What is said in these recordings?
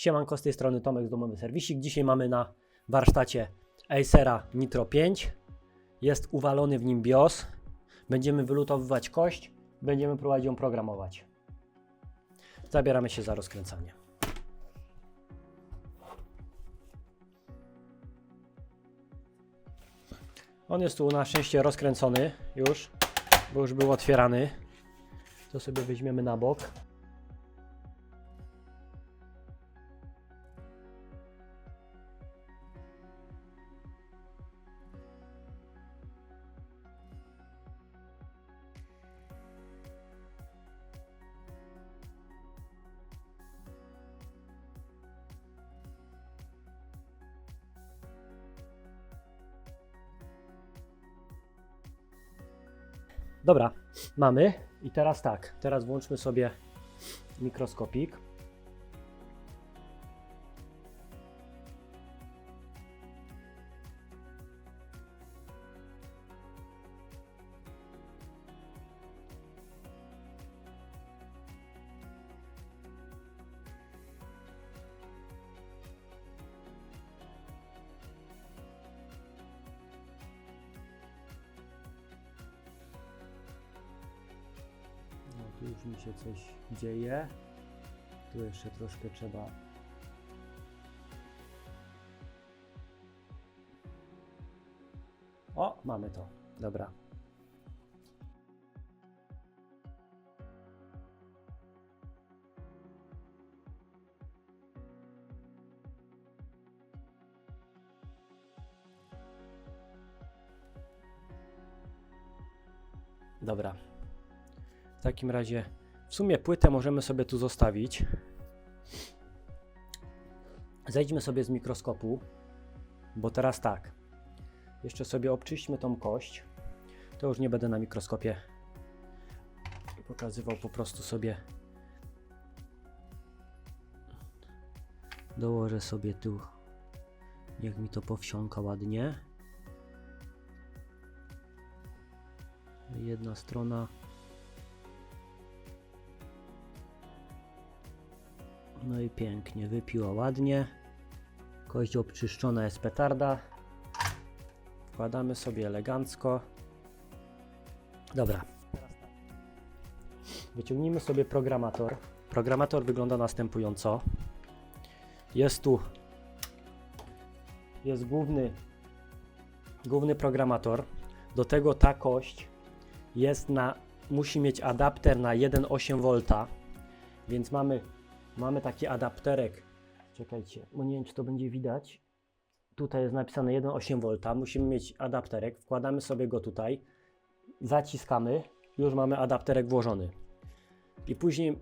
Siemanko, z tej strony Tomek z Domowy Serwisik. Dzisiaj mamy na warsztacie Acera Nitro 5. Jest uwalony w nim BIOS. Będziemy wylutowywać kość, będziemy próbować ją programować. Zabieramy się za rozkręcanie. On jest tu na szczęście rozkręcony już, bo już był otwierany. To sobie weźmiemy na bok. Dobra, mamy. I teraz tak, teraz włączmy sobie mikroskopik. Tu już mi się coś dzieje. Tu jeszcze troszkę trzeba. O, mamy to. Dobra. Dobra. W takim razie w sumie płytę możemy sobie tu zostawić. Zejdźmy sobie z mikroskopu, bo teraz tak. Jeszcze sobie obczyśćmy tą kość. To już nie będę na mikroskopie pokazywał, po prostu sobie dołożę sobie tu. Niech mi to powsiąka ładnie. Jedna strona No i pięknie, wypiła ładnie. Kość obczyszczona jest petarda. Wkładamy sobie elegancko. Dobra. Wyciągnijmy sobie programator. Programator wygląda następująco. Jest tu jest główny główny programator. Do tego ta kość jest na musi mieć adapter na 1,8 V. Więc mamy mamy taki adapterek. Czekajcie, bo nie wiem, czy to będzie widać. Tutaj jest napisane 1,8 V. Musimy mieć adapterek. Wkładamy sobie go tutaj, zaciskamy. Już mamy adapterek włożony. I później,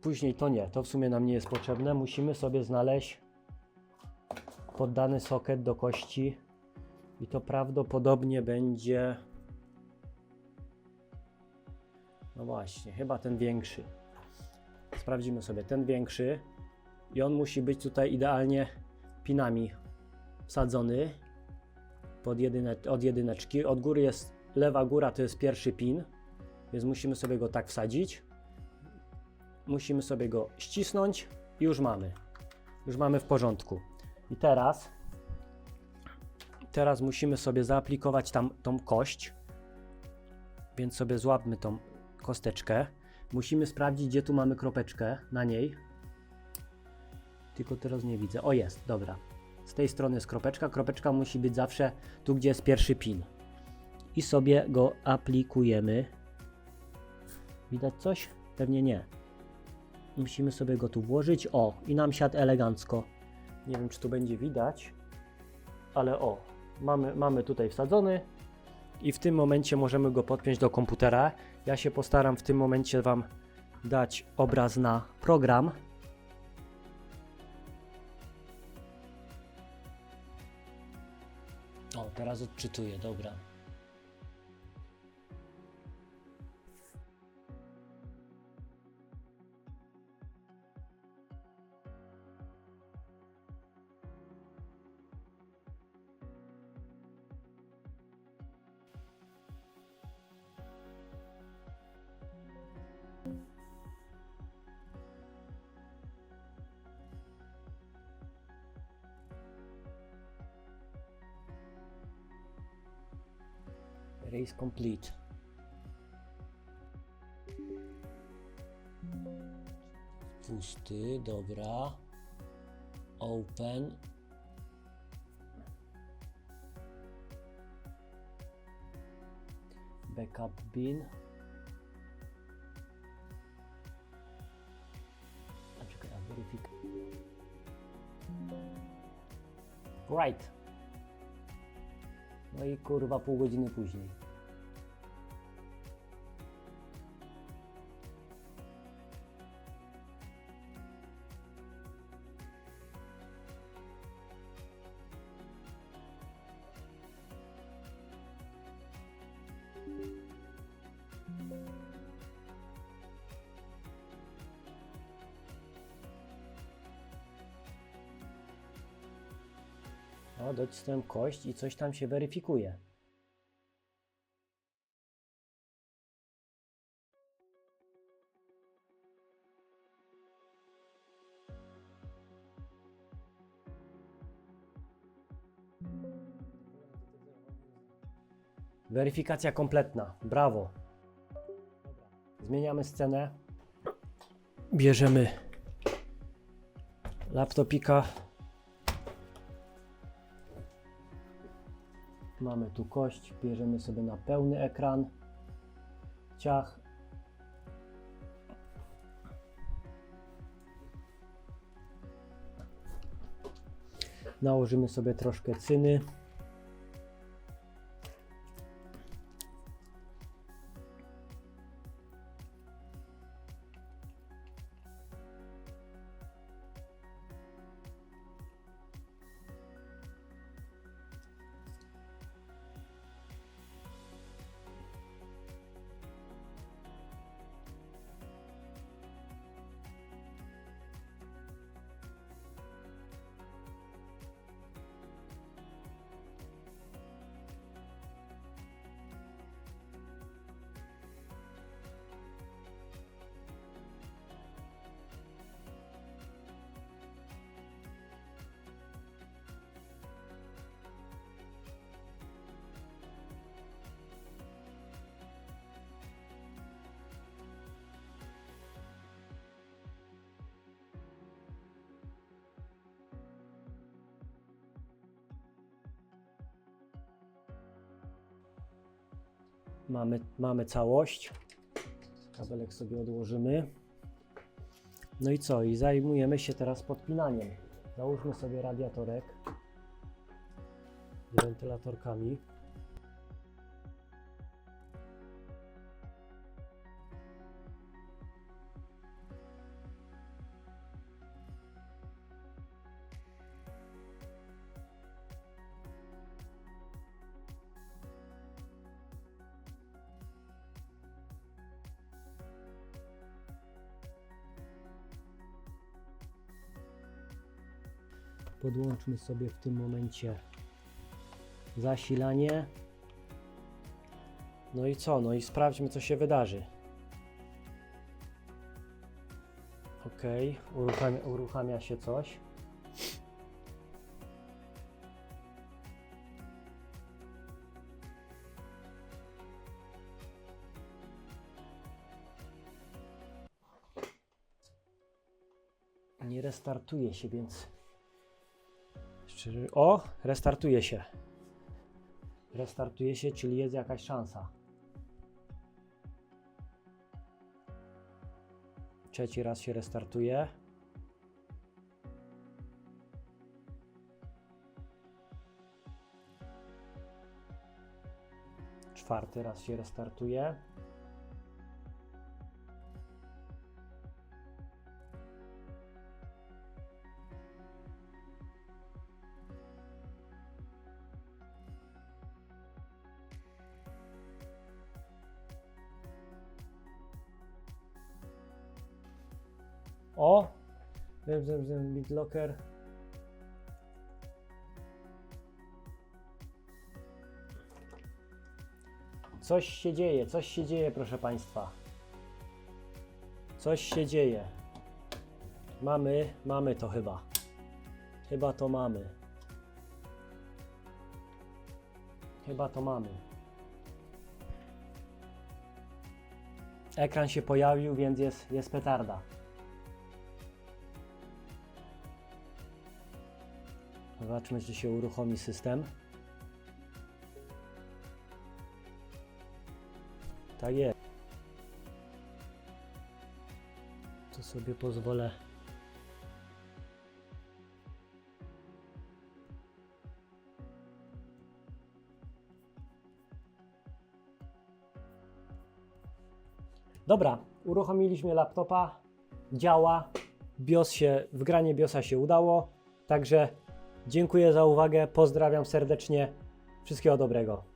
później to nie, to w sumie nam nie jest potrzebne. Musimy sobie znaleźć poddany soket do kości. I to prawdopodobnie będzie. No właśnie, chyba ten większy. Sprawdzimy sobie ten większy i on musi być tutaj idealnie pinami wsadzony pod jedyne, od jedyneczki. Od góry jest lewa góra, to jest pierwszy pin, więc musimy sobie go tak wsadzić. Musimy sobie go ścisnąć i już mamy. Już mamy w porządku. I teraz teraz musimy sobie zaaplikować tam tą kość. Więc sobie złapmy tą kosteczkę. Musimy sprawdzić, gdzie tu mamy kropeczkę na niej. Tylko teraz nie widzę. O, jest, dobra. Z tej strony jest kropeczka. Kropeczka musi być zawsze tu, gdzie jest pierwszy pin. I sobie go aplikujemy. Widać coś? Pewnie nie. Musimy sobie go tu włożyć. O, i nam siadł elegancko. Nie wiem, czy tu będzie widać, ale o, mamy, mamy tutaj wsadzony i w tym momencie możemy go podpiąć do komputera. Ja się postaram w tym momencie Wam dać obraz na program. O, teraz odczytuję, dobra. Race complete. Pusty, dobra. Open. Backup bin. A czekaj, a weryfik. Right. No i kurwa pół godziny później. O, docisnąłem kość i coś tam się weryfikuje. Weryfikacja kompletna. Brawo. Zmieniamy scenę. Bierzemy laptopika. Mamy tu kość, bierzemy sobie na pełny ekran. Ciach. Nałożymy sobie troszkę cyny. Mamy, mamy całość. Kabelek sobie odłożymy. No i co? I zajmujemy się teraz podpinaniem. Załóżmy sobie radiatorek z wentylatorkami. Podłączmy sobie w tym momencie zasilanie. No i co? No i sprawdźmy, co się wydarzy. Ok, uruchamia, uruchamia się coś. Nie restartuje się, więc Szczerze... O, restartuje się. Restartuje się, czyli jest jakaś szansa. Trzeci raz się restartuje. Czwarty raz się restartuje. O! Wiem, wiem, wiem, BitLocker. Coś się dzieje, coś się dzieje, proszę Państwa. Coś się dzieje. Mamy, mamy to chyba. Chyba to mamy. Chyba to mamy. ekran się pojawił, więc jest, jest petarda. Zobaczmy, czy się uruchomi system. Tak jest. To sobie pozwolę. Dobra, uruchomiliśmy laptopa, działa, BIOS się, wgranie BIOSa się udało, także dziękuję za uwagę, pozdrawiam serdecznie, wszystkiego dobrego.